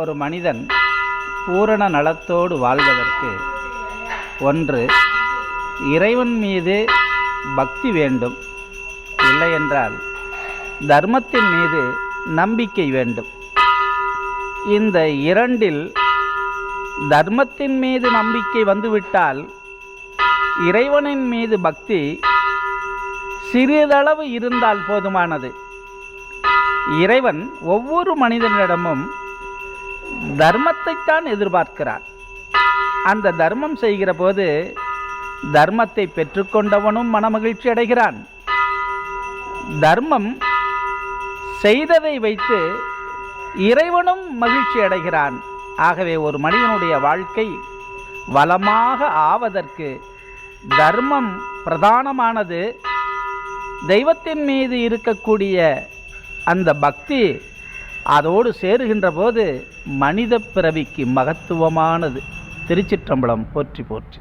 ஒரு மனிதன் பூரண நலத்தோடு வாழ்வதற்கு ஒன்று இறைவன் மீது பக்தி வேண்டும். இல்லையென்றால் தர்மத்தின் மீது நம்பிக்கை வேண்டும். இந்த இரண்டில் தர்மத்தின் மீது நம்பிக்கை வந்துவிட்டால் இறைவனின் மீது பக்தி சிறிதளவு இருந்தால் போதுமானது. இறைவன் ஒவ்வொரு மனிதனிடமும் தர்மத்தைத்தான் எதிர்பார்க்கிறான் அந்த தர்மம் செய்கிற போது தர்மத்தை பெற்றுக்கொண்டவனும் மனமகிழ்ச்சி அடைகிறான். தர்மம் செய்ததை வைத்து இறைவனும் மகிழ்ச்சி அடைகிறான். ஆகவே ஒரு மனிதனுடைய வாழ்க்கை வளமாக ஆவதற்கு தர்மம் பிரதானமானது. தெய்வத்தின் மீது இருக்கக்கூடிய அந்த பக்தி அதோடு சேருகின்ற போது மனித பிறவிக்கு மகத்துவமானது. திருச்சிற்றம்பலம் போற்றி போற்றி.